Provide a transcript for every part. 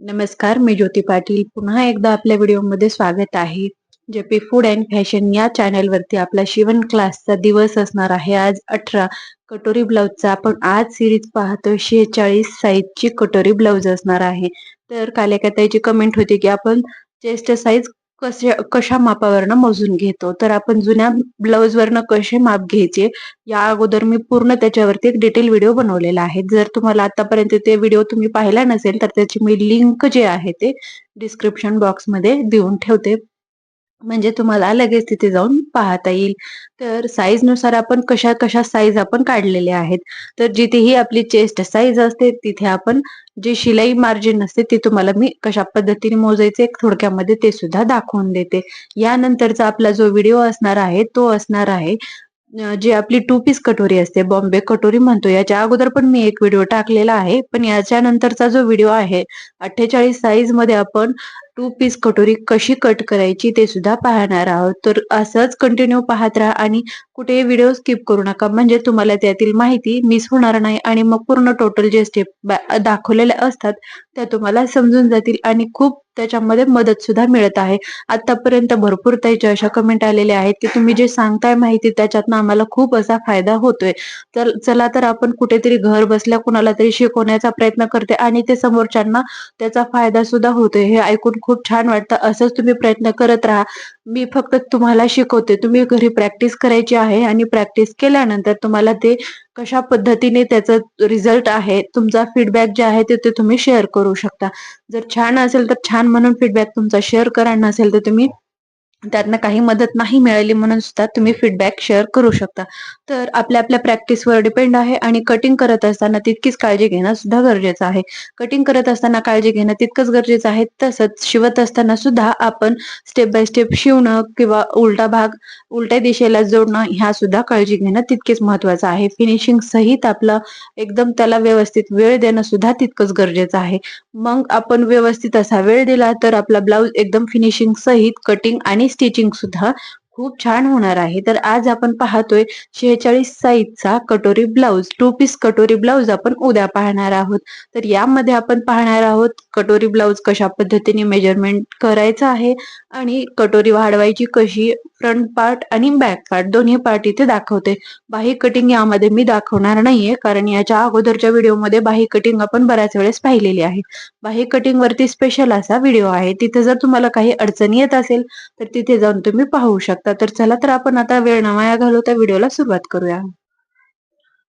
नमस्कार मी ज्योती पाटील. पुन्हा एकदा आपल्या व्हिडिओमध्ये स्वागत आहे. J P food and fashion या चॅनलवरती आपला शिवण क्लासचा दिवस असणार आहे. आज अठरा कटोरी ब्लाऊजचा आपण आज सिरीज पाहतो शेहेचाळीस साईजची कटोरी ब्लाऊज असणार आहे. तर काल एका त्याची कमेंट होती की आपण चेस्ट साईज कशा कशा मापावरनं मोजून घेतो? तर आपण जुन्या ब्लाऊज वरनं कसे माप घ्यायचे? या अगोदर मी पूर्ण त्याच्यावरती एक डिटेल व्हिडिओ बनवलेला आहे. जर तुम्हाला आतापर्यंत ते व्हिडिओ तुम्ही पाहिला नसेल तर त्याची मी लिंक जे आहे ते डिस्क्रिप्शन बॉक्समध्ये देऊन ठेवते. म्हणजे तुम्हाला लगेच तिथे जाऊन पाहता येईल. तर साईजनुसार आपण कशा कशा साईज आपण काढलेले आहेत. तर जिथेही आपली चेस्ट साईज असते तिथे आपण जे शिलाई मार्जिन असते ते तुम्हाला मी कशा पद्धतीने मोजायचे थोडक्यामध्ये ते सुद्धा दाखवून देते. यानंतरचा आपला जो व्हिडिओ असणार आहे तो असणार आहे जी आपली टू पीस कटोरी असते बॉम्बे कटोरी म्हणतो याच्या अगोदर पण मी एक व्हिडिओ टाकलेला आहे. पण याच्या नंतरचा जो व्हिडिओ आहे अठ्ठेचाळीस साईजमध्ये आपण टू पीस कटोरी कशी कट करायची ते सुद्धा पाहणार आहोत. तर असंच कंटिन्यू पाहत राहा आणि कुठेही व्हिडिओ स्किप करू नका. म्हणजे तुम्हाला त्यातील माहिती मिस होणार नाही आणि मग पूर्ण टोटल जे स्टेप दाखवलेल्या असतात त्या तुम्हाला समजून जातील आणि खूप त्याच्यामध्ये मदत सुद्धा मिळत आहे. आतापर्यंत भरपूर त्याच्या अशा कमेंट आलेल्या आहेत की तुम्ही जे सांगताय माहिती त्याच्यातनं आम्हाला खूप असा फायदा होतोय. तर चला तर आपण कुठेतरी घर बसल्या कुणाला तरी शिकवण्याचा प्रयत्न करते आणि ते समोरच्यांना त्याचा फायदा सुद्धा होतोय. हे ऐकून खूप छान वाटतं. असंच तुम्ही प्रयत्न करत राहा. मी फक्त तुम्हाला शिकवते. तुम्ही घरी प्रॅक्टिस करायची आहे आणि प्रॅक्टिस केल्यानंतर तुम्हाला ते कशा पद्धतीने त्याचा रिझल्ट आहे तुमचा फीडबॅक जे आहे ते तुम्ही शेअर करू शकता. जर छान असेल तर छान म्हणून फीडबॅक तुमचा शेअर करा नसेल तर तुम्ही त्यातनं काही मदत नाही मिळाली म्हणून सुद्धा तुम्ही फीडबॅक शेअर करू शकता. तर आपल्या आपल्या प्रॅक्टिसवर डिपेंड आहे आणि कटिंग करत असताना तितकीच काळजी घेणं सुद्धा गरजेचं आहे. कटिंग करत असताना काळजी घेणं तितकंच गरजेचं आहे. तसंच शिवत असताना सुद्धा आपण स्टेप बाय स्टेप शिवणं किंवा उलटा भाग उलट्या दिशेला जोडणं ह्या सुद्धा काळजी घेणं तितकेच महत्वाचं आहे. फिनिशिंग सहित आपलं एकदम त्याला व्यवस्थित वेळ देणं सुद्धा तितकंच गरजेचं आहे. मग आपण व्यवस्थित असा वेळ दिला तर आपला ब्लाऊज एकदम फिनिशिंग सहित कटिंग आणि स्टिचिंग सुद्धा खूप छान होणार आहे. तर आज आपण पाहतोय शेहेचाळीस साईजचा katori blouse two piece katori blouse आपण उद्या पाहणार आहोत. तर यामध्ये आपण पाहणार आहोत कटोरी ब्लाउज कशा पद्धतीने मेजरमेंट करायचं आहे आणि कटोरी वाढवायची कशी? फ्रंट पार्ट आणि बॅक पार्ट दोन्ही पार्ट इथे दाखवते. बाही कटिंग यामध्ये मी दाखवणार नाहीये कारण याच्या अगोदरच्या व्हिडिओमध्ये बाही कटिंग आपण बऱ्याच वेळेस पाहिलेली आहे. बाही कटिंग वरती स्पेशल असा व्हिडिओ आहे. तिथे जर तुम्हाला काही अडचणी येत असेल तर तिथे जाऊन तुम्ही पाहू शकता. तर चला तर आपण आता वेळ नवाया घालू त्या व्हिडिओला सुरुवात करूया.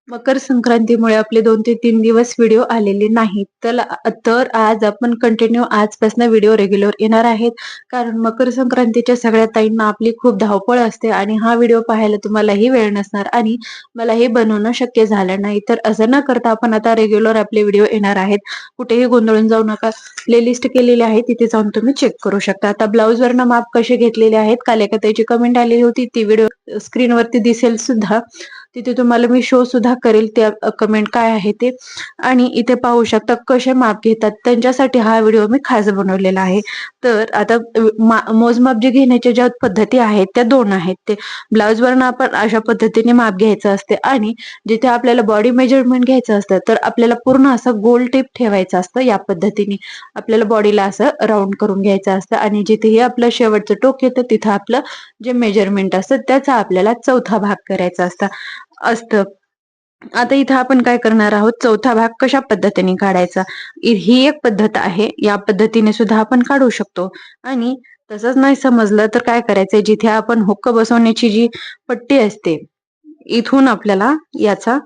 मकर संक्रांतीमुळे आपले दोन ते तीन दिवस व्हिडिओ आलेले नाहीत. तर तर आज आपण कंटिन्यू आजपासून व्हिडिओ रेग्युलर येणार आहेत. कारण मकर संक्रांतीच्या सगळ्या ताईंना आपली खूप धावपळ असते आणि हा व्हिडिओ पाहायला तुम्हालाही वेळ नसणार आणि मलाही बनवणं शक्य झालं नाही. तर असं न करता आपण आता रेग्युलर आपले व्हिडिओ येणार आहेत. कुठेही गोंधळून जाऊ नका. प्लेलिस्ट केलेली आहे तिथे जाऊन तुम्ही चेक करू शकता. आता ब्लाऊज वरनं माप कसे घेतलेले आहेत काल एका त्याची कमेंट आलेली होती. ती व्हिडिओ स्क्रीनवरती दिसेल सुद्धा. तिथे तुम्हाला मी शो सुद्धा करेल त्या कमेंट काय आहे ते. आणि इथे पाहू शकता कसे माप घेतात. त्यांच्यासाठी हा व्हिडिओ मी खास बनवलेला आहे. तर आता मोजमाप जे घेण्याच्या ज्या पद्धती आहेत त्या दोन आहेत ते. ब्लाऊजवरनं आपण अशा पद्धतीने माप घ्यायचं असते. आणि जिथे आपल्याला बॉडी मेजरमेंट घ्यायचं असतं तर आपल्याला पूर्ण असं गोल टेप ठेवायचं असतं या पद्धतीने. आपल्याला बॉडीला असं राऊंड करून घ्यायचं असतं. आणि जिथेही आपलं शेवटचं टोक येतं तिथं आपलं जे मेजरमेंट असतं त्याचा आपल्याला चौथा भाग करायचा असता. असतं. आता इथं आपण काय करणार आहोत? चौथा भाग कशा पद्धतीने काढायचा? ही एक पद्धत आहे. या पद्धतीने सुद्धा आपण काढू शकतो. आणि तसंच नाही समजलं तर काय करायचंय? जिथे आपण हुक्क बसवण्याची जी पट्टी असते इथून आपल्याला याचा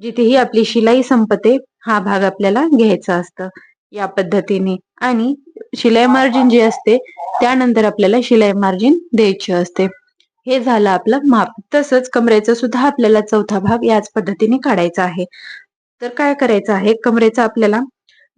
जिथेही आपली शिलाई संपते हा भाग आपल्याला घ्यायचा असतं या पद्धतीने. आणि शिलाई मार्जिन जे असते त्यानंतर आपल्याला शिलाई मार्जिन द्यायची असते. हे झालं आपलं माप. तसंच कमरेचा सुद्धा आपल्याला चौथा भाग याच पद्धतीने काढायचा आहे. तर काय करायचं आहे? कमरेचा आपल्याला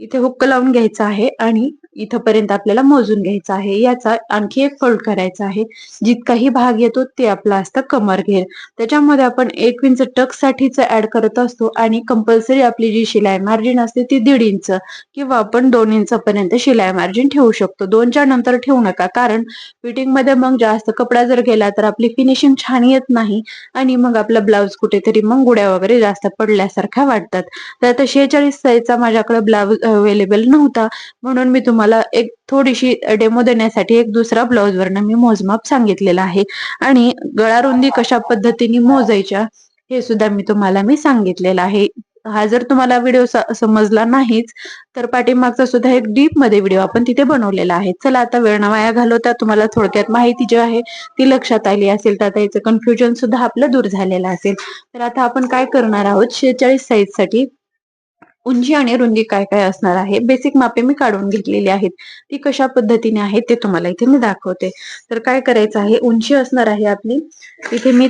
इथे हुक्क लावून घ्यायचा आहे आणि इथपर्यंत आपल्याला मोजून घ्यायचा आहे. याचा आणखी एक फोल्ड करायचा आहे. जितकाही भाग येतो ते आपला असतं कमर घेर. त्याच्यामध्ये आपण एक इंच टक साठीच ऍड करत असतो आणि कंपल्सरी आपली जी शिलाई मार्जिन असते ती दीड इंच किंवा आपण दोन इंच पर्यंत शिलाई मार्जिन ठेवू शकतो. दोनच्या नंतर ठेवू नका. कारण फिटिंगमध्ये मग जास्त कपडा जर गेला तर आपली फिनिशिंग छान येत नाही आणि मग आपला ब्लाऊज कुठेतरी मग गुड्या वगैरे जास्त पडल्यासारख्या वाटतात. तर आता शेहेचाळीस साईजचा माझ्याकडे ब्लाऊज अवेलेबल नव्हता. म्हणून मी तुम्हाला एक थोडीशी डेमो देण्यासाठी एक दुसरा ब्लाऊजवरनं मी मोजमाप सांगितलेला आहे. आणि गळा रुंदी कशा पद्धतीने मोजायच्या हे सुद्धा मी तुम्हाला मी सांगितलेलं आहे. हा जर तुम्हाला व्हिडिओ समजला नाहीच तर पाठीमागचा सुद्धा एक डीपमध्ये व्हिडिओ आपण तिथे बनवलेला आहे. चला आता वेळ न वाया घालवता तुम्हाला थोडक्यात माहिती जी आहे ती लक्षात आली असेल तर आता याचं कन्फ्युजन सुद्धा आपलं दूर झालेलं असेल. तर आता आपण काय करणार आहोत शेहेचाळीस साईजसाठी उंची आणि रुंदी काय काय असणार आहे? बेसिक मापे मी काढून घेतलेली आहेत. ती कशा पद्धतीने आहे ते तुम्हाला इथे मी दाखवते. तर काय करायचं आहे? उंची असणार आहे आपली. इथे मी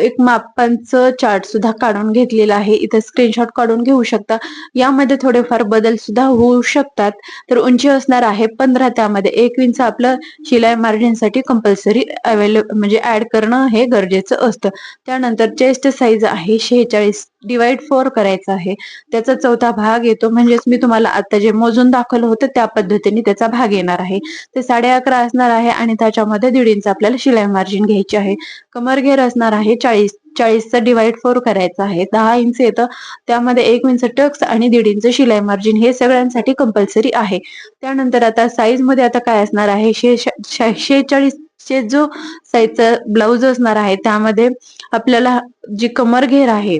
एक मापांचं चार्ट सुद्धा काढून घेतलेला आहे. इथे स्क्रीनशॉट काढून घेऊ शकता. यामध्ये थोडेफार बदल सुद्धा होऊ शकतात. तर उंची असणार आहे पंधरा. त्यामध्ये एक इंच आपलं शिलाई मार्जिनसाठी कंपल्सरी अवेलेबल म्हणजे ऍड करणं हे गरजेचं असतं. त्यानंतर चेस्ट साईज आहे शेहेचाळीस. डिवाइड फोर करायचं आहे. त्याचा चौथा भाग येतो म्हणजेच मी तुम्हाला आता जे मोजून दाखवलं होतं त्या पद्धतीने त्याचा भाग येणार आहे. ते साडे अकरा असणार आहे आणि त्याच्यामध्ये दीड इंच आपल्याला शिलाई मार्जिन घ्यायची आहे. कमर घेर असणार आहे चाळीस चाळीसचा डिवाइड फोर करायचा आहे. दहा इंच येतं त्यामध्ये एक इंच टक्स आणि दीड इंच शिलाई मार्जिन हे सगळ्यांसाठी कंपल्सरी आहे. त्यानंतर आता साईजमध्ये आता काय असणार आहे? शेहेचाळीस चे जो साईजचा ब्लाउज असणार आहे त्यामध्ये आपल्याला जी कमर घेर आहे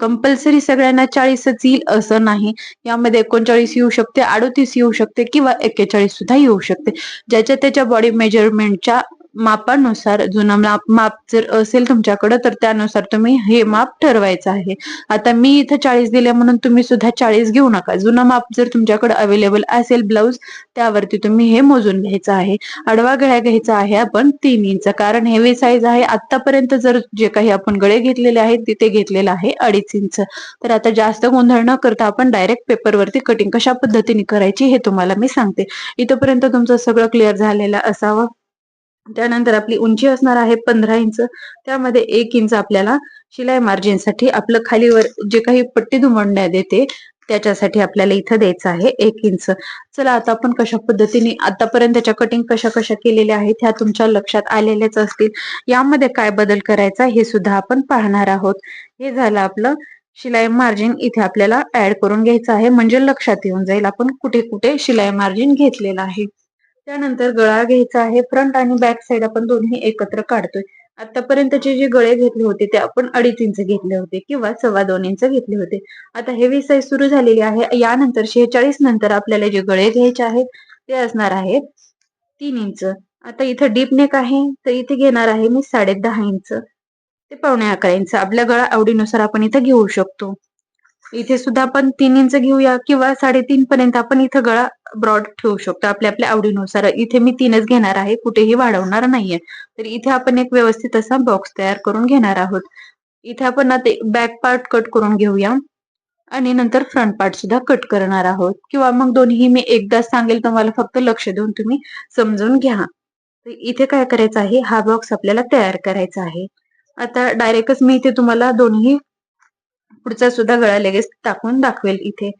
कंपल्सरी सगळ्यांना चाळीसच येईल असं नाही. यामध्ये एकोणचाळीस येऊ शकते अडोतीस येऊ शकते किंवा एक्केचाळीस सुद्धा येऊ शकते. ज्याच्या त्याच्या बॉडी मेजरमेंटच्या मापानुसार जुना माप माप जर असेल तुमच्याकडं तर त्यानुसार तुम्ही हे माप ठरवायचं आहे. आता मी इथं चाळीस दिले म्हणून तुम्ही सुद्धा चाळीस घेऊ नका. जुना माप जर तुमच्याकडे अवेलेबल असेल ब्लाऊज त्यावरती तुम्ही हे मोजून घ्यायचं आहे. आडवा गळ्या घ्यायचा आहे आपण तीन इंच. कारण हेवी साईज आहे. आतापर्यंत जर जे काही आपण गळे घेतलेले आहेत तिथे घेतलेलं आहे अडीच इंच. तर आता जास्त गोंधळ न करता आपण डायरेक्ट पेपरवरती कटिंग कशा पद्धतीने करायची हे तुम्हाला मी सांगते. इथपर्यंत तुमचं सगळं क्लिअर झालेलं असावं. त्यानंतर आपली उंची असणार आहे पंधरा इंच. त्यामध्ये एक इंच आपल्याला शिलाई मार्जिनसाठी आपलं खालीवर जे काही पट्टी दुमडण्यात येते त्याच्यासाठी आपल्याला इथं द्यायचं आहे एक इंच. चला आता आपण कशा पद्धतीने आतापर्यंतच्या कटिंग कशा कशा केलेल्या आहेत ह्या तुमच्या लक्षात आलेल्याच असतील. यामध्ये काय बदल करायचा हे सुद्धा आपण पाहणार आहोत. हे झालं आपलं शिलाई मार्जिन इथे आपल्याला ऍड करून घ्यायचं आहे. म्हणजे लक्षात येऊन जाईल आपण कुठे कुठे शिलाई मार्जिन घेतलेलं आहे. त्यानंतर गळा घ्यायचा आहे. फ्रंट आणि बॅक साइड आपण दोन्ही एकत्र काढतोय. आतापर्यंतचे जे गळे घेतले होते ते आपण अडीच इंच घेतले होते किंवा सव्वा दोन इंच घेतले होते. आता हेवी साईज सुरू झालेली आहे. यानंतर शेहेचाळीस नंतर आपल्याला जे गळे घ्यायचे आहेत ते असणार आहेत तीन इंच. आता इथं डीप नेक आहे तर इथे घेणार आहे मी साडे दहा इंच. ते पावणे अकरा इंच. आपल्या गळा आवडीनुसार आपण इथं घेऊ शकतो. इथे सुद्धा आपण तीन इंच घेऊया किंवा साडेतीन पर्यंत आपण इथं गळा ब्रॉड ठेवू शकतो. आपल्या आपल्या आवडीनुसार. इथे मी तीनच घेणार आहे. कुठेही वाढवणार नाहीये. तर इथे आपण एक व्यवस्थित असा बॉक्स तयार करून घेणार आहोत. इथे आपण आता बॅक पार्ट कट करून घेऊया. आणि नंतर फ्रंट पार्ट सुद्धा कट करणार आहोत. किंवा मग दोन्ही मी एकदाच सांगेल तुम्हाला फक्त लक्ष देऊन तुम्ही समजून घ्या. इथे काय करायचं आहे? हा बॉक्स आपल्याला तयार करायचा आहे. आता डायरेक्टच मी इथे तुम्हाला दोन्ही पुढचा सुद्धा गळा लगेच टाकून दाखवेल इथे.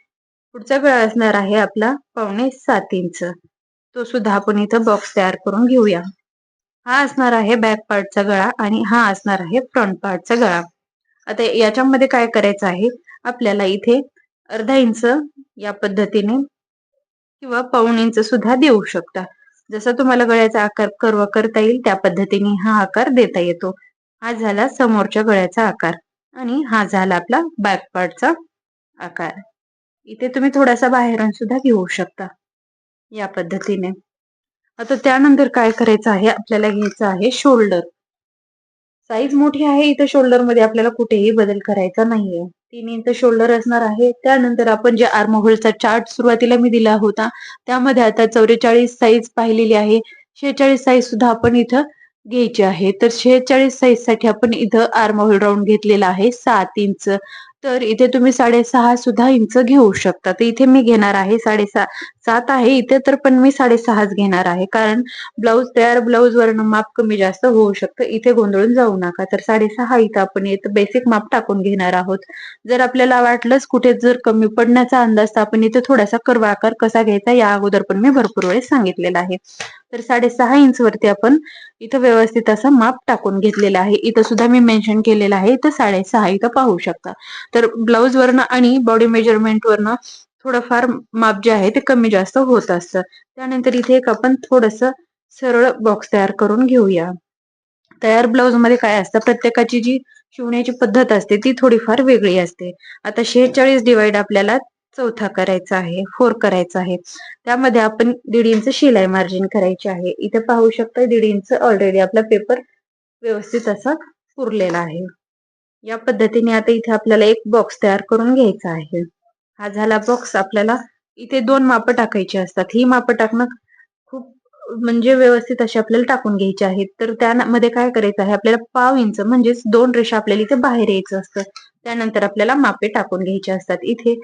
पुढचा गळा असणार आहे आपला पावणे सात इंच. तो सुद्धा आपण इथं बॉक्स तयार करून घेऊया. हा असणार आहे बॅक पार्टचा गळा आणि हा असणार आहे फ्रंट पार्टचा गळा. आता याच्यामध्ये काय करायचं आहे? आपल्याला इथे अर्धा इंच या पद्धतीने किंवा पाऊण इंच सुद्धा देऊ शकता. जसं तुम्हाला गळ्याचा आकार कर्व करता येईल त्या पद्धतीने हा आकार देता येतो. हा झाला समोरच्या गळ्याचा आकार. आणि हा झाला आपला बॅक पार्टचा आकार. इथे तुम्ही थोडासा बाहेरून सुद्धा घेऊ शकता या पद्धतीने. आता त्यानंतर काय करायचं आहे? आपल्याला घ्यायचं आहे शोल्डर साईज मोठी आहे इथं शोल्डरमध्ये आपल्याला कुठेही बदल करायचा नाहीये. तीन इंच शोल्डर असणार आहे. त्यानंतर आपण जे आर्महोलचा चार्ट सुरुवातीला मी दिला होता त्यामध्ये आता चौवेचाळीस साईज पाहिलेली आहे. शेहेचाळीस साईज सुद्धा आपण इथं घ्यायची आहे. तर शेहेचाळीस साईजसाठी आपण इथं आर्मोल राऊंड घेतलेला आहे. सात इंच. तर इथे तुम्ही साडेसहा सुद्धा इंच घेऊ शकता. तर इथे मी घेणार आहे साडेसहा सात आहे इथे तर पण मी साडेसहाच घेणार आहे. कारण ब्लाऊज तयार ब्लाऊज वरनं माप कमी जास्त होऊ शकतं. इथे गोंधळून जाऊ नका. तर साडेसहा इथं आपण इथं बेसिक माप टाकून घेणार आहोत. जर आपल्याला वाटलंच कुठे जर कमी पडण्याचा अंदाज तर आपण इथे थोडासा कर्व आकार कसा घ्यायचा या अगोदर पण मी भरपूर वेळेस सांगितलेला आहे. तर साडेसहा इंच वरती आपण इथं व्यवस्थित असं माप टाकून घेतलेलं आहे. इथं सुद्धा मी मेन्शन केलेलं आहे. इथं साडेसहा इथं पाहू शकता. तर ब्लाऊज वरनं आणि बॉडी मेजरमेंट वरनं थोडंफार माप जे आहे ते कमी जास्त होत असतं. त्यानंतर इथे एक आपण थोडस सरळ बॉक्स तयार करून घेऊया. तयार ब्लाउजमध्ये काय असतं? प्रत्येकाची जी शिवण्याची पद्धत असते ती थोडीफार वेगळी असते. आता शेहेचाळीस डिवाइड आपल्याला चौथा करायचा आहे फोर करायचा आहे. त्यामध्ये आपण दीड इंच शिलाई मार्जिन करायची आहे. इथे पाहू शकता दीड इंच ऑलरेडी आपला पेपर व्यवस्थित असा पुरलेला आहे. या पद्धतीने आता इथे आपल्याला एक बॉक्स तयार करून घ्यायचा आहे. हा झाला बॉक्स आपल्याला. इथे दोन माप टाकायची असतात. ही माप टाकणं खूप म्हणजे व्यवस्थित अशी आपल्याला टाकून घ्यायची आहेत. तर त्यामध्ये काय करायचं आहे? आपल्याला पाव इंच म्हणजेच दोन रेषा आपल्याला इथे बाहेर यायचं असतं. त्यानंतर आपल्याला मापे टाकून घ्यायचे असतात. इथे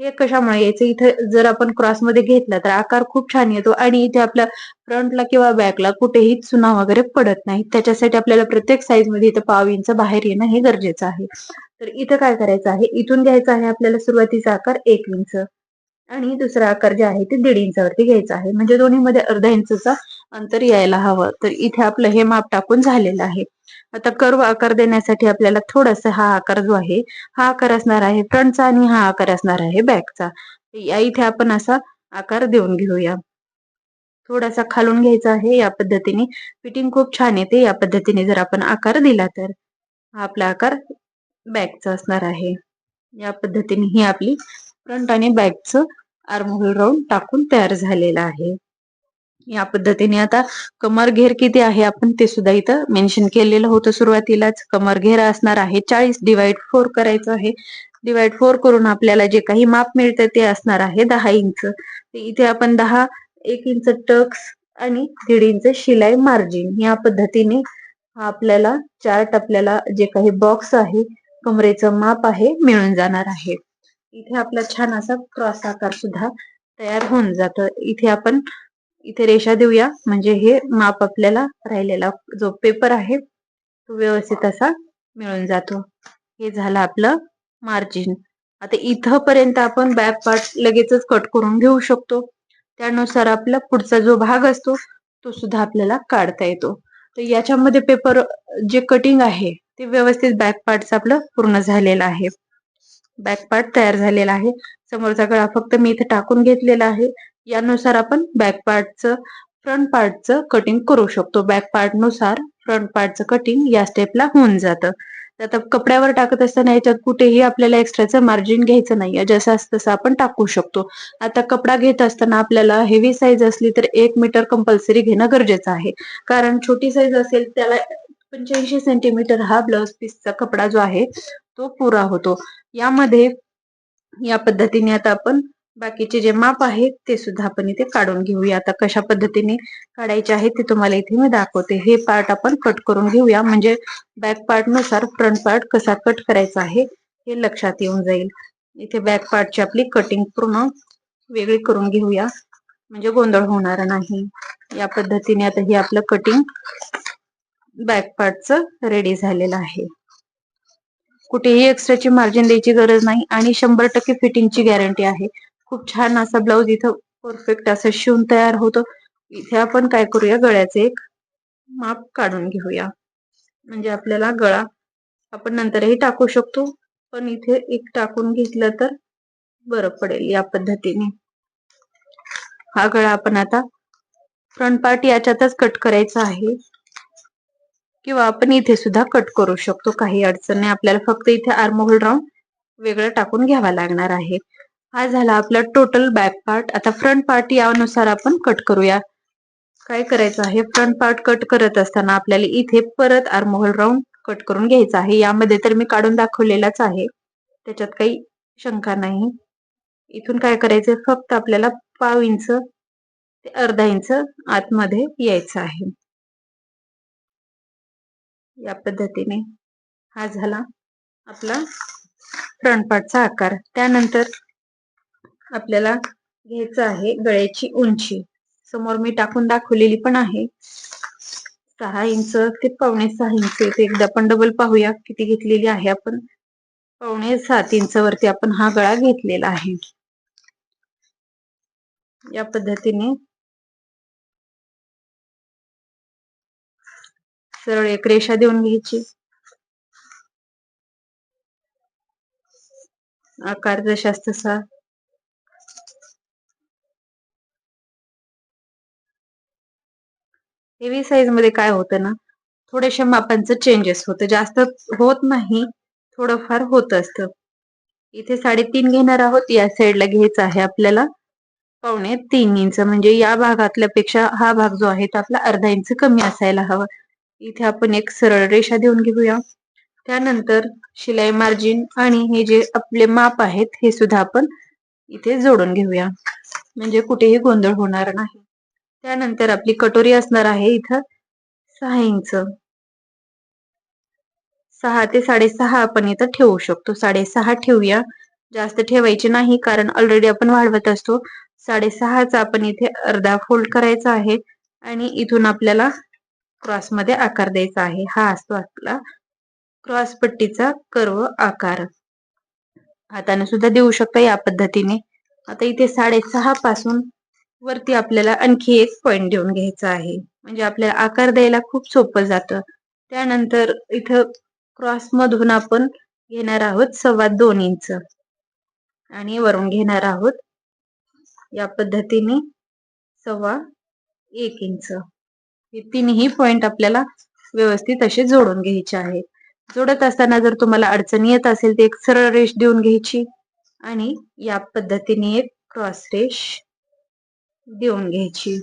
हे कशामुळे यायचं? इथे जर आपण क्रॉसमध्ये घेतला तर आकार खूप छान येतो आणि इथे आपल्या फ्रंटला किंवा बॅकला कुठेही चुना वगैरे पडत नाही त्याच्यासाठी आपल्याला प्रत्येक साईजमध्ये इथं पाव इंच बाहेर येणं हे गरजेचं आहे. तर इथं काय करायचं आहे? इथून घ्यायचं आहे आपल्याला सुरुवातीचा आकार एक इंच. आणि दुसरा आकार जे आहे ते दीड इंचावरती घ्यायचा आहे. म्हणजे दोन्हीमध्ये अर्धा इंचचा अंतर यायला हवं. तर इथे आपलं हे माप टाकून झालेलं आहे. आता कर्व आकार देण्यासाठी आपल्याला थोडस हा आकार जो आहे हा आकार असणार आहे फ्रंटचा आणि हा आकार असणार आहे बॅकचा. या इथे आपण असा आकार देऊन घेऊया. थोडासा खालून घ्यायचा आहे या पद्धतीने. फिटिंग खूप छान येते या पद्धतीने जर आपण आकार दिला तर. हा आपला आकार बॅकचं असणार आहे. या पद्धतीने ही आपली फ्रंट आणि बॅकचं आर्महोल राऊंड टाकून तयार झालेला आहे. या पद्धतीने आता कमर घेर किती आहे आपण ते सुद्धा इथं मेन्शन केलेलं होतं सुरुवातीलाच. कमर घेर असणार आहे चाळीस डिवाइड फोर करायचं आहे. डिवाइड फोर करून आपल्याला जे काही माप मिळतं ते असणार आहे दहा इंच. इथे आपण दहा एक इंच टक्स आणि दीड इंच शिलाई मार्जिन या पद्धतीने आपल्याला चार्ट आपल्याला जे काही बॉक्स आहे कमरेचं माप आहे मिळून जाणार आहे. इथे आपला छान असा क्रॉस आकार सुद्धा तयार होऊन जात. इथे आपण इथे रेषा देऊया. म्हणजे हे माप आपल्याला राहिलेला जो पेपर आहे तो व्यवस्थित असा मिळून जातो. हे झालं आपलं मार्जिन आता इथं पर्यंत आपण बॅक पार्ट लगेचच कट करून घेऊ शकतो. त्यानुसार आपला पुढचा जो भाग असतो तो सुद्धा आपल्याला काढता येतो. तर याच्यामध्ये पेपर जे कटिंग आहे ते व्यवस्थित बॅक पार्टचं आपलं पूर्ण झालेलं आहे. बॅक पार्ट तयार झालेला आहे. समोरचा गळा फक्त मी इथे टाकून घेतलेला आहे. यानुसार आपण बॅक पार्टचं फ्रंट पार्टचं कटिंग करू शकतो. बॅक पार्टनुसार फ्रंट पार्टचं कटिंग या स्टेपला होऊन जातं. आता कपड्यावर टाकत असताना याच्यात कुठेही आपल्याला एक्स्ट्राचं मार्जिन घ्यायचं नाही जसं तसं आपण टाकू शकतो. आता कपडा घेत असताना आपल्याला हेवी साईज असली तर एक मीटर कंपल्सरी घेणं गरजेचं आहे. कारण छोटी साईज असेल त्याला पंच्याऐंशी सेंटीमीटर हा ब्लाउज पीसचा कपडा जो आहे तो पुरा होतो. यामध्ये या पद्धतीने आता आपण बाकीचे जे माप आहेत ते सुद्धा आपण इथे काढून घेऊया. आता कशा पद्धतीने काढायचे आहे ते तुम्हाला इथे मी दाखवते. हे पार्ट आपण कट करून घेऊया. म्हणजे बॅक पार्टनुसार फ्रंट पार्ट कसा कट करायचा आहे हे लक्षात येऊन जाईल. इथे बॅक पार्टची आपली कटिंग पूर्ण वेगळी करून घेऊया. म्हणजे गोंधळ होणार नाही. या पद्धतीने आता हे आपलं कटिंग बॅक पार्टचं रेडी झालेलं आहे. कुठेही एक्स्ट्राची मार्जिन द्यायची गरज नाही आणि शंभर टक्के फिटिंगची गॅरंटी आहे. खूप छान असा ब्लाऊज इथं परफेक्ट असं शिवून तयार होतो. इथे आपण काय करूया? गळ्याचे एक माप काढून घेऊया. म्हणजे आपल्याला गळा आपण नंतरही टाकू शकतो. पण इथे एक टाकून घेतलं तर बरं पडेल या पद्धतीने. हा गळा आपण आता फ्रंट पार्ट याच्यातच कट करायचा आहे. किंवा आपण इथे सुद्धा कट करू शकतो. काही अडचण नाही आपल्याला फक्त इथे आर्महोल राऊंड वेगळं टाकून घ्यावा लागणार आहे. हा झाला आपला टोटल बॅक पार्ट आता फ्रंट पार्ट यानुसार आपण कट करूया. काय करायचं आहे? फ्रंट पार्ट कट करत असताना आपल्याला इथे परत आर्महोल राऊंड कट करून घ्यायचा आहे. यामध्ये तर मी काढून दाखवलेलाच आहे. त्याच्यात काही शंका नाही. इथून काय करायचंय? फक्त आपल्याला पाव इंच ते अर्धा इंच आतमध्ये यायचं आहे. या पद्धतीने हा झाला आपला फ्रंट पार्टचा आकार. त्यानंतर आपल्याला घ्यायचं आहे गळ्याची उंची. समोर मी टाकून दाखवलेली पण आहे. सहा इंच ते पावणे सहा इंच एकदा पण डबल पाहूया किती घेतलेली आहे आपण. पावणे सात इंच वरती आपण हा गळा घेतलेला आहे. या पद्धतीने सरळ एक रेषा देऊन घ्यायची. आकार जशास तसा. हेवी साईजमध्ये काय होत ना थोड्याशा मापांचं चेंजेस होतं. जास्त होत नाही थोडंफार होत असतं. इथे साडेतीन घेणार आहोत या साईडला घ्यायचं आहे आपल्याला पावणे तीन इंच. म्हणजे या भागातल्या पेक्षा हा भाग जो आहे तो आपला अर्धा इंच कमी असायला हवा. इथे आपण एक सरळ रेषा देऊन घेऊया. त्यानंतर शिलाई मार्जिन आणि हे जे आपले माप आहेत हे सुद्धा आपण इथे जोडून घेऊया. म्हणजे कुठेही गोंधळ होणार नाही. त्यानंतर आपली कटोरी असणार आहे इथं सहा इंच. सहा ते साडेसहा आपण इथं ठेवू शकतो. साडेसहा ठेवूया. जास्त ठेवायचे नाही कारण ऑलरेडी आपण वाढवत असतो. साडेसहाचा आपण इथे अर्धा फोल्ड करायचा आहे. आणि इथून आपल्याला क्रॉसमध्ये आकार द्यायचा आहे. हा असतो आपला क्रॉस पट्टीचा कर्व आकार. हाताने सुद्धा देऊ शकता या पद्धतीने. आता इथे साडेसहा पासून वरती आपल्याला आणखी एक पॉइंट देऊन घ्यायचा आहे. म्हणजे आपल्याला आकार द्यायला खूप सोपं जातं. त्यानंतर इथं क्रॉस मधून आपण घेणार आहोत सव्वा दोन इंच आणि वरून घेणार आहोत या पद्धतीने सव्वा एक इंच हे तीनही पॉइंट आपल्याला व्यवस्थित असे जोडून घ्यायचे आहेत. जोडत असताना जर तुम्हाला अडचणी येत असेल तर एक सरळ रेष देऊन घ्यायची आणि या पद्धतीने एक क्रॉस रेष देऊन घ्यायची.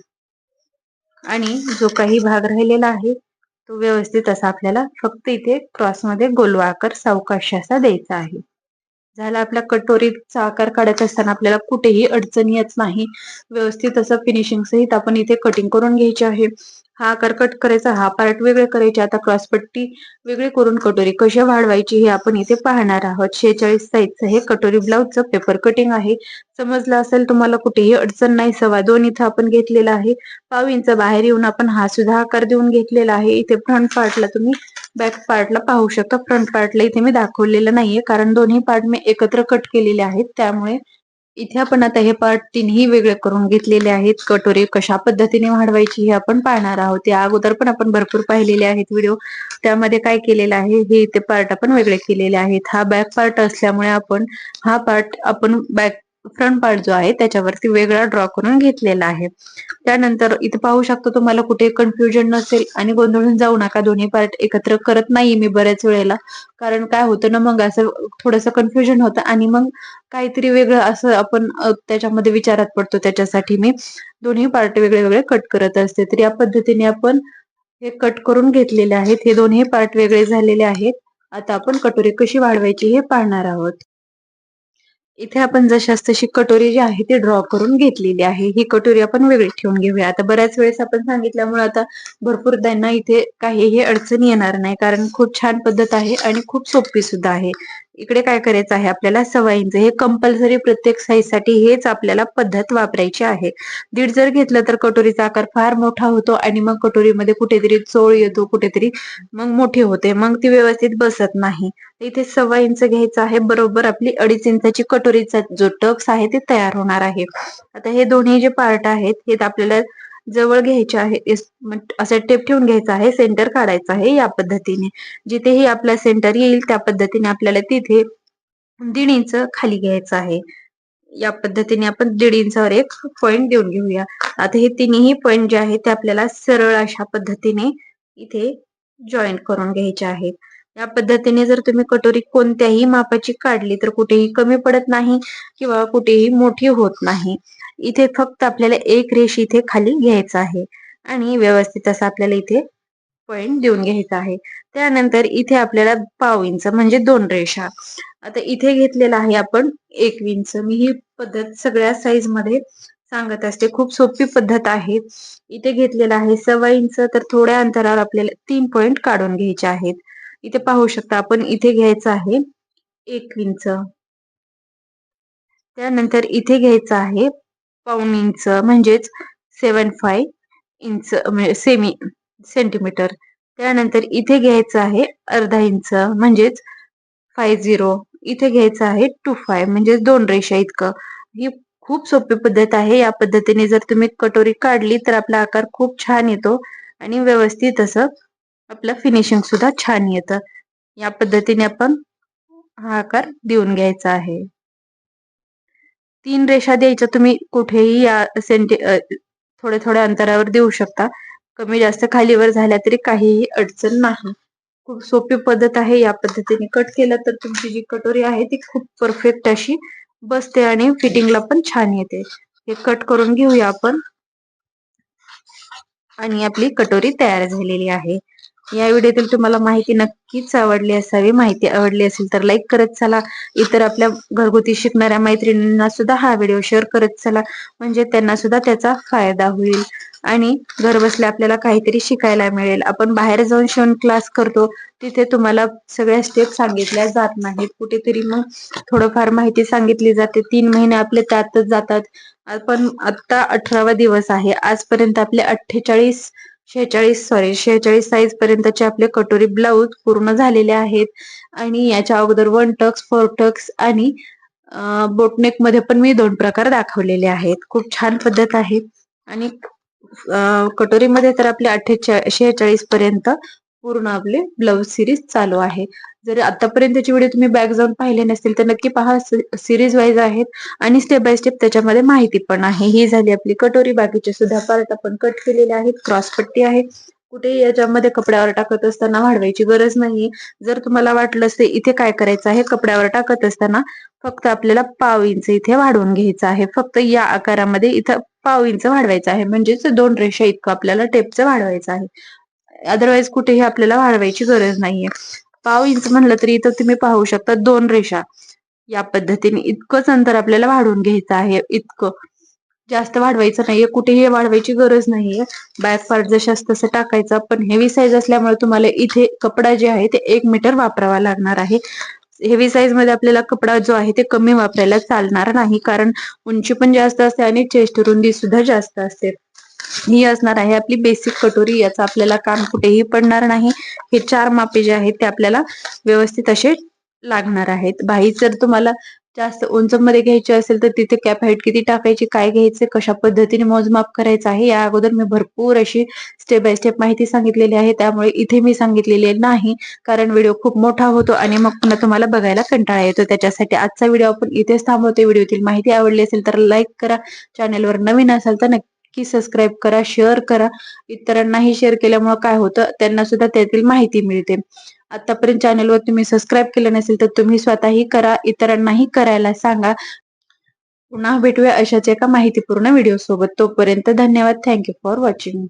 आणि जो काही भाग राहिलेला आहे तो व्यवस्थित असा आपल्याला फक्त इथे क्रॉसमध्ये गोलवाकर आकार सावकाश असा द्यायचा आहे. झाला आपल्या कटोरीचा आकार काढायचा असताना आपल्याला कुठेही अडचण येत नाही. व्यवस्थित असं फिनिशिंग सहित आपण इथे कटिंग करून घ्यायचे आहे. हा आकार कट करायचा हा पार्ट वेगळे करायचे. आता क्रॉसपट्टी वेगळी करून कटोरी कशी वाढवायची हे आपण इथे पाहणार आहोत. शेहेचाळीस साईजचं हे कटोरी ब्लाउजचं पेपर कटिंग आहे. समजलं असेल तुम्हाला कुठेही अडचण नाही. सव्वा दोन इथं आपण घेतलेला आहे. पाव इंच बाहेर येऊन आपण हा सुद्धा आकार देऊन घेतलेला आहे. इथे फ्रंट पार्टला तुम्ही बॅक पार्टला पाहू शकता. फ्रंट पार्टला इथे मी दाखवलेलं नाहीये कारण दोन्ही पार्ट मी एकत्र कट केलेले आहेत. त्यामुळे इथे आपण आता हे पार्ट तीनही वेगळे करून घेतलेले आहेत. कटोरी कशा पद्धतीने वाढवायची हे आपण पाहणार आहोत. या अगोदर पण आपण भरपूर पाहिलेले आहेत व्हिडिओ त्यामध्ये काय केलेलं आहे? हे इथे पार्ट आपण वेगळे केलेले आहेत. हा बॅक पार्ट असल्यामुळे आपण हा पार्ट आपण बॅक फ्रंट पार्ट जो आहे त्याच्यावरती वेगळा ड्रॉ करून घेतलेला आहे. त्यानंतर इथे पाहू शकतो तुम्हाला कुठे कन्फ्युजन नसेल आणि गोंधळून जाऊ नका. दोन्ही पार्ट एकत्र करत नाही मी बऱ्याच वेळेला. कारण काय होतं ना मग असं थोडंसं कन्फ्युजन होतं आणि मग काहीतरी वेगळं असं आपण त्याच्यामध्ये विचारात पडतो. त्याच्यासाठी मी दोन्ही पार्ट वेगळे वेगळे कट करत असते. तर या पद्धतीने आपण हे कट करून घेतलेले आहेत. हे दोन्ही पार्ट वेगळे झालेले आहेत. आता आपण कटोरी कशी वाढवायची हे पाहणार आहोत. इथे आपण जशास तशी कटोरी जी आहे ती ड्रॉ करून घेतलेली आहे. ही कटोरी आपण वेगळी ठेवून घेऊया. आता बऱ्याच वेळेस आपण सांगितल्यामुळे आता भरपूर त्यांना इथे काहीही अडचण येणार नाही. कारण खूप छान पद्धत आहे आणि खूप सोपी सुद्धा आहे. इकडे काय करायचं आहे? आपल्याला सवाईंचं हे कंपल्सरी प्रत्येक साईजसाठी हेच आपल्याला पद्धत वापरायची आहे. दीड जर घेतलं तर कटोरीचा आकार फार मोठा होतो आणि मग कटोरीमध्ये कुठेतरी चोळ येतो कुठेतरी मग मोठी होते. मग ती व्यवस्थित बसत नाही. इथे सव्वा इंच घ्यायचं आहे बरोबर आपली अडीच इंचाची कटोरीचा जो टक्स आहे ते तयार होणार आहे. आता हे दोन्ही जे पार्ट आहेत हे आपल्याला जवळ घ्यायचे आहे असं टेप ठेवून घ्यायचं आहे सेंटर काढायचं आहे या पद्धतीने. जिथेही आपला सेंटर येईल त्या पद्धतीने आपल्याला तिथे दीड इंच खाली घ्यायचं आहे. या पद्धतीने आपण दीड इंचावर एक पॉइंट देऊन घेऊया. आता हे तिन्ही पॉइंट जे आहेत ते आपल्याला सरळ अशा पद्धतीने इथे जॉईंट करून घ्यायचे आहेत. या पद्धतीने जर तुम्ही कटोरी कोणत्याही मापाची काढली तर कुठेही कमी पडत नाही किंवा कुठेही मोठी होत नाही. इथे फक्त आपल्याला एक रेष इथे खाली घ्यायचा आहे आणि व्यवस्थित असं आपल्याला इथे पॉइंट देऊन घ्यायचा आहे. त्यानंतर इथे आपल्याला पाव इंच म्हणजे दोन रेषा. आता इथे घेतलेला आहे आपण एक इंच. मी ही पद्धत सगळ्या साईजमध्ये सांगत असते. खूप सोपी पद्धत आहे. इथे घेतलेला आहे सव्वा इंच. तर थोड्या अंतरावर आपल्याला तीन पॉइंट काढून घ्यायचे आहेत. इथे पाहू शकता आपण इथे घ्यायचं आहे एक इंच. त्यानंतर इथे घ्यायचं आहे पाऊन इंच म्हणजेच सेवन फाय इंच म्हणजे सेमी सेंटीमीटर त्यानंतर इथे घ्यायचं आहे अर्धा इंच म्हणजेच फाय झिरो इथे घ्यायचं आहे टू फाय म्हणजे दोन रेषा इतकं. ही खूप सोपी पद्धत आहे. या पद्धतीने जर तुम्ही कटोरी काढली तर आपला आकार खूप छान येतो आणि व्यवस्थित असं आपलं फिनिशिंग सुद्धा छान येतं. या पद्धतीने आपण हा आकार देऊन घ्यायचा आहे. तीन रेषा द्यायच्या तुम्ही कुठेही या सेंटी थोड्या थोड्या अंतरावर देऊ शकता. कमी जास्त खालीवर झाल्या तरी काहीही अडचण नाही. खूप सोपी पद्धत आहे. या पद्धतीने कट केलं तर तुमची जी कटोरी आहे ती खूप परफेक्ट अशी बसते आणि फिटिंगला पण छान येते. हे कट करून घेऊया आपण. आणि आपली कटोरी तयार झालेली आहे. या व्हिडिओतील तुम्हाला माहिती नक्कीच आवडली असावी. माहिती आवडली असेल तर लाईक करत चला. इतर आपल्या घरगुती शिकणाऱ्या मैत्रिणींना सुद्धा हा व्हिडिओ शेअर करत चला. म्हणजे त्यांना सुद्धा त्याचा फायदा होईल. आणि घर बसल्या आपल्याला काहीतरी शिकायला मिळेल. आपण बाहेर जाऊन शिवण क्लास करतो. तिथे तुम्हाला सगळ्या स्टेप सांगितल्या जात नाहीत. कुठेतरी मग थोडंफार माहिती सांगितली जाते. तीन महिने आपले त्यातच जातात. आपण आता अठरावा दिवस आहे. आजपर्यंत आपले अठ्ठेचाळीस शेहेचाळीस सॉरी शेहेचाळीस साईज पर्यंतचे आपले कटोरी ब्लाऊज पूर्ण झालेले आहेत. आणि याच्या अगोदर वन टक्स फोर टक्स आणि बोटनेकमध्ये पण मी दोन प्रकार दाखवलेले आहेत. खूप छान पद्धत आहे. आणि कटोरीमध्ये तर आपले अठ्ठेचाळीस शेहेचाळीस पर्यंत पूर्ण आपले ब्लाऊज सिरीज चालू आहे. जर आतापर्यंतचे व्हिडिओ तुम्ही बॅक जाऊन पाहिले नसतील तर नक्की पहा सिरीज वाईज आहेत आणि स्टेप बाय स्टेप त्याच्यामध्ये माहिती पण आहे. ही झाली आपली कटोरी. बाकीचे सुद्धा पार्ट आपण कट केलेले आहेत. क्रॉस पट्टी आहे. कुठे याच्यामध्ये कपड्यावर टाकत असताना वाढवायची गरज नाही. जर तुम्हाला वाटलं असते इथे काय करायचं आहे? कपड्यावर टाकत असताना फक्त आपल्याला पाव इंच इथे वाढवून घ्यायचं आहे. फक्त या आकारामध्ये इथं पाव इंच वाढवायचं आहे. म्हणजेच दोन रेषा इतकं आपल्याला टेपचं वाढवायचं आहे. अदरवाईज कुठेही आपल्याला वाढवायची गरज नाहीये. पाव इंच म्हणलं तरी इथं तुम्ही पाहू शकता दोन रेषा. या पद्धतीने इतकंच अंतर आपल्याला वाढवून घ्यायचं आहे इतकं. जास्त वाढवायचं नाहीये कुठेही वाढवायची गरज नाहीये. बॅक पार्ट जशा तसं टाकायचं पण हेवी साईज असल्यामुळे तुम्हाला इथे कपडा जे आहे ते एक मीटर वापरावा लागणार आहे. हेवी साईजमध्ये आपल्याला कपडा जो आहे ते कमी वापरायला चालणार नाही कारण उंची पण जास्त असते आणि चेस्ट रुंदी सुद्धा जास्त असते. ही असणार आहे आपली बेसिक कटोरी. याचा आपल्याला काम कुठेही पडणार नाही. हे चार मापे जे आहेत ते आपल्याला व्यवस्थित असे लागणार आहेत. बाही जर तुम्हाला जास्त उंच मध्ये घ्यायची असेल तर तिथे कॅप हाईट किती टाकायची काय घ्यायचे कशा पद्धतीने मोजमाप करायचं आहे या अगोदर मी भरपूर अशी स्टेप बाय स्टेप माहिती सांगितलेली आहे. त्यामुळे इथे मी सांगितलेले नाही कारण व्हिडिओ खूप मोठा होतो आणि मग पुन्हा तुम्हाला बघायला कंटाळा येतो. त्याच्यासाठी आजचा व्हिडिओ आपण इथेच थांबवतो व्हिडिओतील माहिती आवडली असेल तर लाईक करा. चॅनेलवर नवीन असाल तर नक्की सबस्क्राईब करा शेअर करा. इतरांनाही शेअर केल्यामुळे काय होतं त्यांना सुद्धा त्यातील माहिती मिळते. आतापर्यंत चॅनलवर तुम्ही सबस्क्राईब केलं नसेल तर तुम्ही स्वतःही करा. इतरांनाही करायला सांगा. पुन्हा भेटूया अशाच एका माहितीपूर्ण व्हिडिओ सोबत. तोपर्यंत धन्यवाद. Thank you for watching